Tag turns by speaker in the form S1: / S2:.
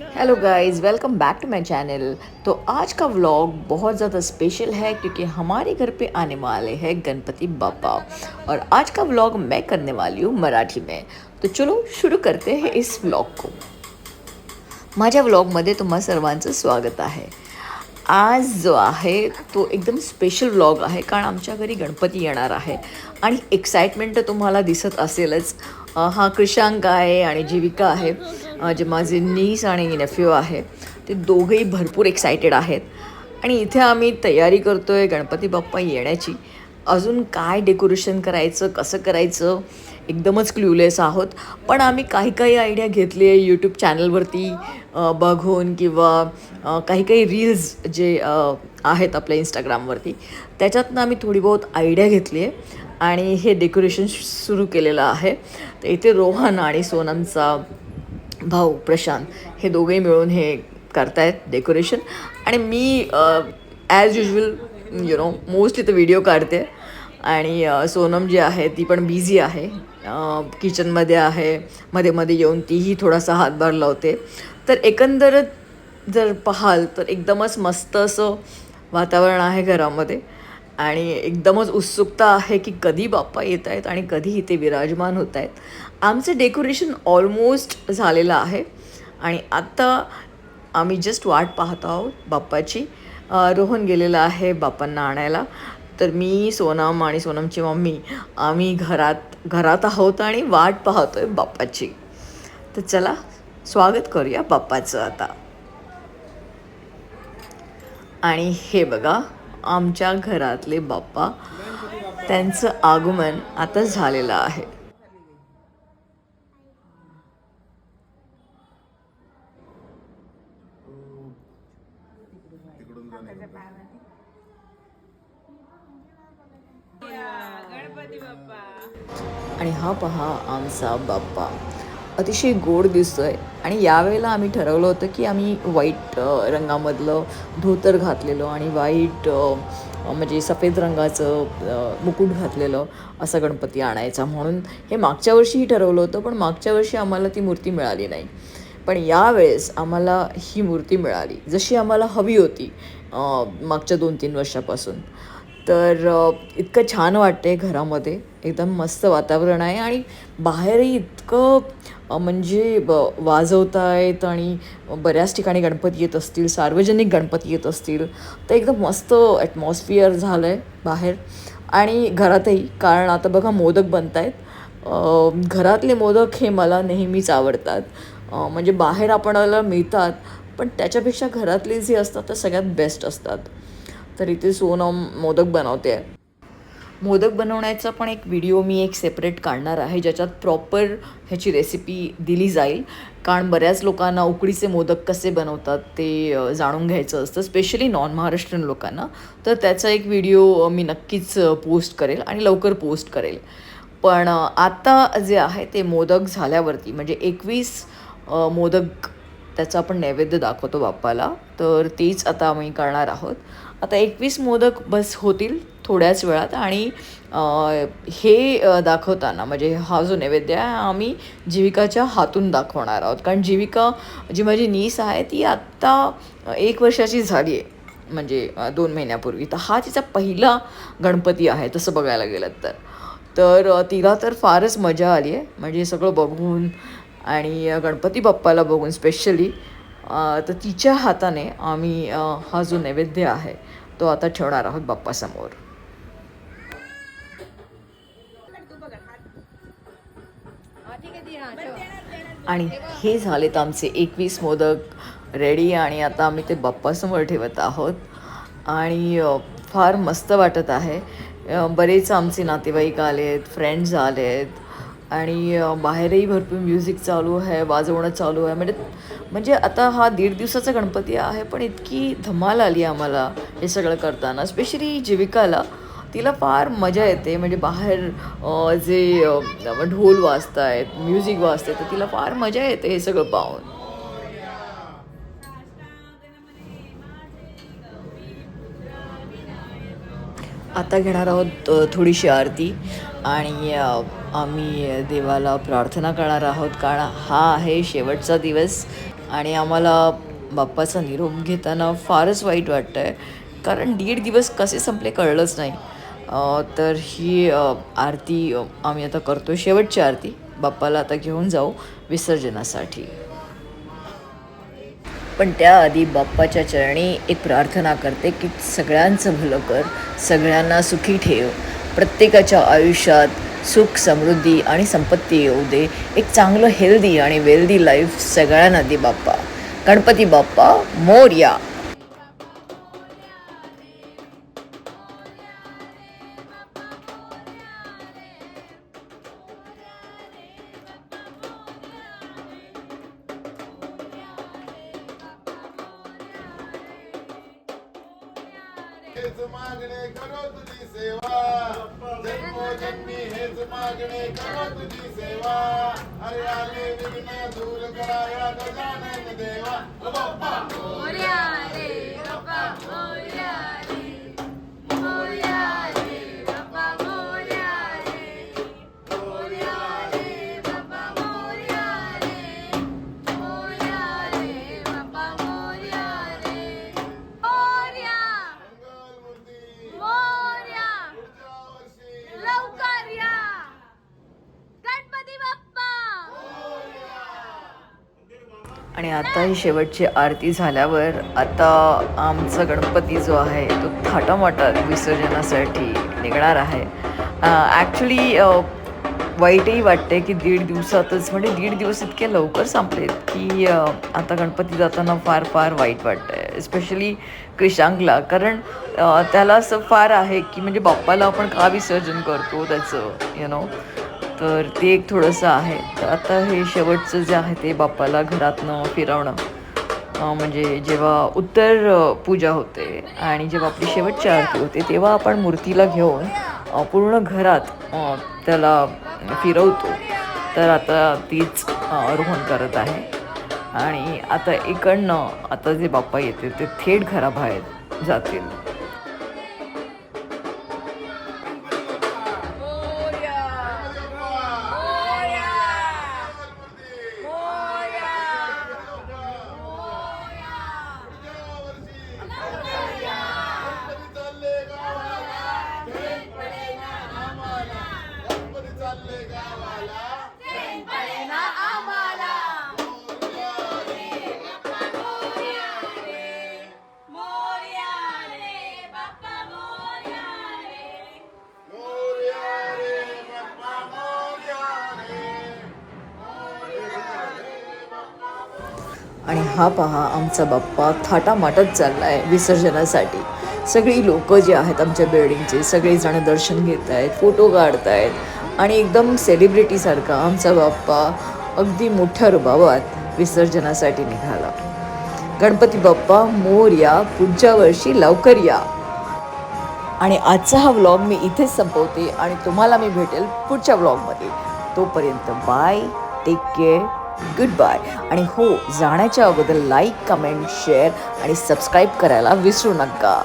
S1: Hello guys welcome back to my channel तो आज का व्लॉग बहुत ज़्यादा स्पेशल है क्योंकि हमारे घर पे आने वाले हैं गणपति बापा। और आज का व्लॉग मैं करने वाली हूँ मराठी में। तो चलो शुरू करते हैं इस व्लॉग को। माझ्या व्लॉगमध्ये तुम्हा सर्वांचं स्वागत आहे। आज जो आहे तो एकदम स्पेशल व्लॉग आहे कारण आमच्या घरी गणपती येणार आहे. आणि एक्साइटमेंट तर तुम्हाला दिसत असेलच. हा कृषांक आहे आणि जीविका आहे. जे माझे नीस आणि नेफ्यू आहे ते दोघेही भरपूर एक्सायटेड आहेत. आणि इथे आम्ही तयारी करतो आहे गणपती बाप्पा येण्याची. अजून काय डेकोरेशन करायचं कसं करायचं एकदमच क्ल्यूलेस आहोत. पण आम्ही काही काही आयडिया घेतली आहे यूट्यूब चॅनलवरती बघून किंवा काही काही रील्स जे आहेत आपल्या इंस्टाग्रामवरती त्याच्यातनं आम्ही थोडी बहुत आयडिया घेतली आहे. आणि हे डेकोरेशन सुरू केलेलं आहे. तर इथे रोहन आणि सोनमचा भाऊ प्रशांत हे दोघेही मिळून हे करतायत डेकोरेशन आणि मी as usual you know mostly तर व्हिडिओ काढते. आणि सोनम जी आहे ती पण बिझी आहे. किचनमध्ये आहे. मध्ये मध्ये येऊन तीही थोडासा हातभार लावते. तर एकंदरच जर पाहाल तर एकदमच मस्त असं वातावरण आहे घरामध्ये. आणि एकदमच उत्सुकता आहे की कधी बाप्पा येत आहेत आणि कधी इथे विराजमान होत आहेत. आमचं डेकोरेशन ऑलमोस्ट झालेलं आहे. आणि आत्ता आम्ही जस्ट वाट पाहत आहोत बाप्पाची. रोहन गेलेला आहे बाप्पांना आणायला. तर मी सोनम आणि सोनमची मम्मी आम्ही घरात घरात आहोत आणि वाट पाहतोय बाप्पाची. तर चला स्वागत करूया बाप्पाचं आता. आणि हे बघा आमच्या घरातले बाप्पा त्यांचं आगमन आता झालेलं आहे. आणि हा पहा आमचा बाप्पा. अतिशय गोड दिसतोय. आणि यावेळेला आम्ही ठरवलं होतं की आम्ही व्हाईट रंगामधलं धोतर घातलेलं आणि व्हाईट म्हणजे सफेद रंगाचं मुकुट घातलेलं असा गणपती आणायचा. म्हणून हे मागच्या वर्षीही ठरवलं होतं पण मागच्या वर्षी आम्हाला ती मूर्ती मिळाली नाही. पण यावेळेस आम्हाला ही मूर्ती मिळाली जशी आम्हाला हवी होती मागच्या दोन तीन वर्षापासून. तर इतकं छान वाटते घरामध्ये. एकदम मस्त वातावरण आहे आणि बाहेरही इतकं म्हणजे ब वाजवतायत आणि बऱ्याच ठिकाणी गणपती येत असतील सार्वजनिक गणपती येत असतील तर एकदम मस्त ॲटमॉस्फिअर झालं आहे बाहेर. आणि घरातही कारण आता बघा मोदक बनत आहेत घरातले मोदक हे मला नेहमीच आवडतात. म्हणजे बाहेर आपणाला मिळतात पण त्याच्यापेक्षा घरातले जे असतात ते सगळ्यात बेस्ट असतात. तर इथे सोनम मोदक बनवते आहे मोदक बनवण्याचा पण एक व्हिडिओ मी एक सेपरेट काढणार आहे ज्याच्यात प्रॉपर ह्याची रेसिपी दिली जाईल. कारण बऱ्याच लोकांना उकडीचे मोदक कसे बनवतात ते जाणून घ्यायचं असतं स्पेशली नॉन महाराष्ट्रीयन लोकांना. तर त्याचा एक व्हिडिओ मी नक्कीच पोस्ट करेल आणि लवकर पोस्ट करेल. पण आत्ता आता जे आहे ते मोदक झाल्यावरती म्हणजे एकवीस मोदक त्याचा आपण नैवेद्य दाखवतो बाप्पाला. तर तेच आता आम्ही करणार आहोत. आता एकवीस मोदक बस होतील थोड्याच वेळात आणि हे दाखवताना म्हणजे हा जो नैवेद्य आहे आम्ही जीविकाच्या हातून दाखवणार आहोत. कारण जीविका जी माझी नीस आहे ती आत्ता एक वर्षाची झाली आहे. म्हणजे दोन महिन्यापूर्वी. तर हा तिचा पहिला गणपती आहे तसं बघायला गेलं तर. तर तिला तर फारच मजा आली आहे. म्हणजे सगळं बघून आणि गणपती बाप्पाला बघून स्पेशली तर तिच्या हाताने आम्ही हा जो नैवेद्य आहे तो आता ठेवणार आहोत बाप्पासमोर आणि हे झालेत आमचे एकवीस मोदक रेडी आणि आता आम्ही ते बाप्पासमोर ठेवत आहोत. आणि फार मस्त वाटत आहे. बरेच आमचे नातेवाईक आले आहेत फ्रेंड्स आले आहेत आणि बाहेरही भरपूर म्युझिक चालू आहे वाजवणं चालू आहे. म्हणजे म्हणजे आता हा दीड दिवसाचा गणपती आहे पण इतकी धमाल आली आम्हाला हे सगळं करताना स्पेशली जीविकाला. तिला फार मजा येते. म्हणजे बाहेर जे ढोल वाजत आहेत म्युझिक वाजते तर तिला फार मजा येते हे सगळं पाहून. आता घेणार आहोत थोडीशी आरती. आणि आम्ही देवाला प्रार्थना करणार आहोत कारण हा आहे शेवटचा दिवस. आणि आम्हाला बाप्पाचा निरोप घेताना फारच वाईट वाटतं आहे कारण दीड दिवस कसे संपले कळलंच नाही. तर ही आरती आम्ही आता करतो शेवटची आरती. बाप्पाला आता घेऊन जाऊ विसर्जनासाठी. पण त्याआधी बाप्पाच्या चरणी एक प्रार्थना करते की सगळ्यांचं भलं कर सगळ्यांना सुखी ठेव. प्रत्येकाच्या आयुष्यात सुख समृद्धी आणि संपत्ती येऊ दे. एक चांगलं हेल्दी आणि वेल्दी लाईफ सगळ्यांना दे बाप्पा. गणपती बाप्पा मोर्या.
S2: हेच मागणे करो तुझी सेवा. जन्मोजन्मी हेच मागणे करो तुझी सेवा. अरे आले विघ्न दूर कराया गजानन देवा. बाप्पा
S3: मोरया रे बाप्पा मोरया मोरया
S1: आणि आता ही शेवटची आरती झाल्यावर आता आमचा गणपती जो आहे तो थाटामाटात विसर्जनासाठी निघणार आहे. ॲक्च्युली वाईटही वाटते की दीड दिवसातच म्हणजे दीड दिवस इतके लवकर संपलेत की आता गणपती जाताना फार फार वाईट वाटतं आहे एस्पेशली क्रिशांकला. कारण त्याला असं फार आहे की म्हणजे बाप्पाला आपण का विसर्जन करतो त्याचं यु नो तर ते एक थोडंसं आहे. तर आता हे शेवटचं जे आहे ते बाप्पाला घरातनं फिरवणं. म्हणजे जेव्हा उत्तर पूजा होते आणि जेव्हा आपली शेवटची आरती होते तेव्हा आपण मूर्तीला घेऊन पूर्ण घरात त्याला फिरवतो. तर आता तीच रोहन करत आहे. आणि आता इकडनं आता जे बाप्पा येते ते थेट घराबाहेर जातील. आणि हा पहा आमचा बाप्पा थाटामाटत चालला आहे विसर्जनासाठी. सगळी लोकं जे आहेत आमच्या बिल्डिंगचे सगळेजण दर्शन घेत आहेत फोटो काढत आहेत आणि एकदम सेलिब्रिटीसारखा आमचा बाप्पा अगदी मोठ्या रुबावात विसर्जनासाठी निघाला. गणपती बाप्पा मोरया पुढच्या वर्षी लवकर या. आणि आजचा हा व्लॉग मी इथेच संपवते आणि तुम्हाला मी भेटेल पुढच्या व्लॉगमध्ये तोपर्यंत bye take care goodbye आणि हो जाण्याच्या अगोदर लाईक कमेंट शेअर आणि सबस्क्राईब करायला विसरू नका.